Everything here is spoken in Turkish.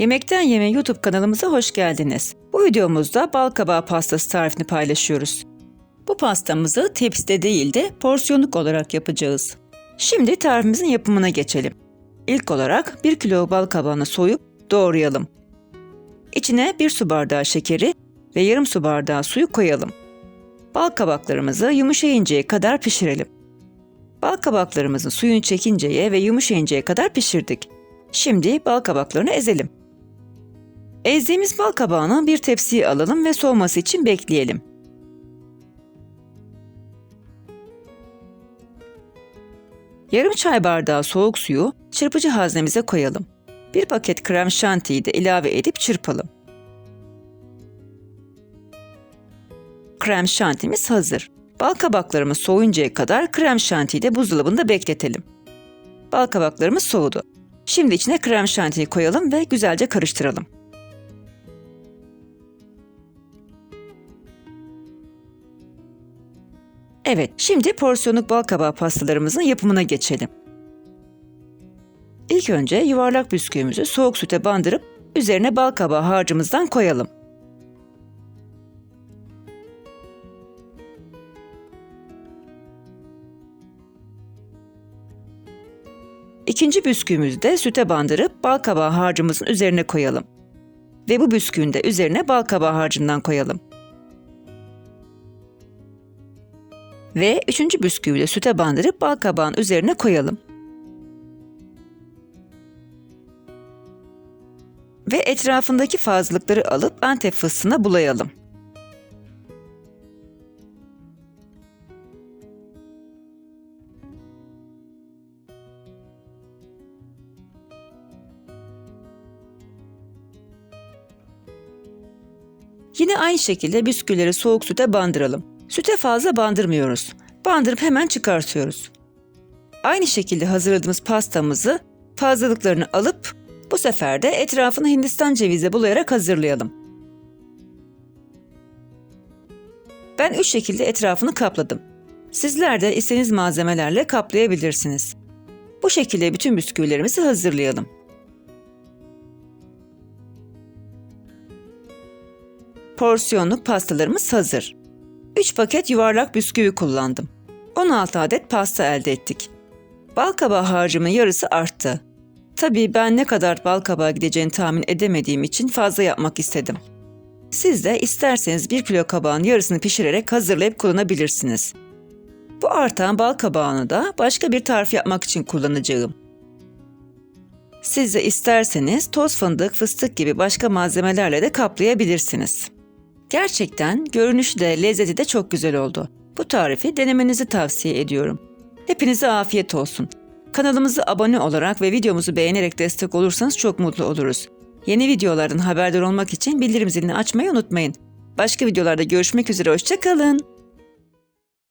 Yemekten Yeme YouTube kanalımıza hoş geldiniz. Bu videomuzda bal kabağı pastası tarifini paylaşıyoruz. Bu pastamızı tepside değil de porsiyonluk olarak yapacağız. Şimdi tarifimizin yapımına geçelim. İlk olarak 1 kilo bal kabağını soyup doğrayalım. İçine 1 su bardağı şekeri ve yarım su bardağı suyu koyalım. Bal kabaklarımızı yumuşayıncaya kadar pişirelim. Bal kabaklarımızın suyunu çekinceye ve yumuşayıncaya kadar pişirdik. Şimdi bal kabaklarını ezelim. Ezdiğimiz bal kabağını bir tepsiye alalım ve soğuması için bekleyelim. Yarım çay bardağı soğuk suyu çırpıcı haznemize koyalım. Bir paket krem şantiyi de ilave edip çırpalım. Krem şantimiz hazır. Bal kabaklarımız soğuyuncaya kadar krem şantiyi de buzdolabında bekletelim. Bal kabaklarımız soğudu. Şimdi içine krem şantiyi koyalım ve güzelce karıştıralım. Evet, şimdi porsiyonluk bal kabağı pastalarımızın yapımına geçelim. İlk önce yuvarlak bisküvimizi soğuk süte bandırıp üzerine bal kabağı harcımızdan koyalım. İkinci bisküvimizi de süte bandırıp bal kabağı harcımızın üzerine koyalım. Ve bu bisküvin de üzerine bal kabağı harcından koyalım. Ve üçüncü bisküvi de süte bandırıp bal kabağın üzerine koyalım. Ve etrafındaki fazlalıkları alıp antep fıstığına bulayalım. Yine aynı şekilde bisküvileri soğuk süte bandıralım. Süte fazla bandırmıyoruz. Bandırıp hemen çıkartıyoruz. Aynı şekilde hazırladığımız pastamızı fazlalıklarını alıp bu sefer de etrafını Hindistan cevizi bulayarak hazırlayalım. Ben üç şekilde etrafını kapladım. Sizler de istediğiniz malzemelerle kaplayabilirsiniz. Bu şekilde bütün bisküvilerimizi hazırlayalım. Porsiyonluk pastalarımız hazır. 3 paket yuvarlak bisküvi kullandım. 16 adet pasta elde ettik. Bal kabağı harcımın yarısı arttı. Tabii ben ne kadar bal kabağı gideceğini tahmin edemediğim için fazla yapmak istedim. Siz de isterseniz 1 kilo kabağın yarısını pişirerek hazırlayıp kullanabilirsiniz. Bu artan bal kabağını da başka bir tarif yapmak için kullanacağım. Siz de isterseniz toz fındık, fıstık gibi başka malzemelerle de kaplayabilirsiniz. Gerçekten görünüşü de lezzeti de çok güzel oldu. Bu tarifi denemenizi tavsiye ediyorum. Hepinize afiyet olsun. Kanalımıza abone olarak ve videomuzu beğenerek destek olursanız çok mutlu oluruz. Yeni videolardan haberdar olmak için bildirim zilini açmayı unutmayın. Başka videolarda görüşmek üzere, hoşçakalın.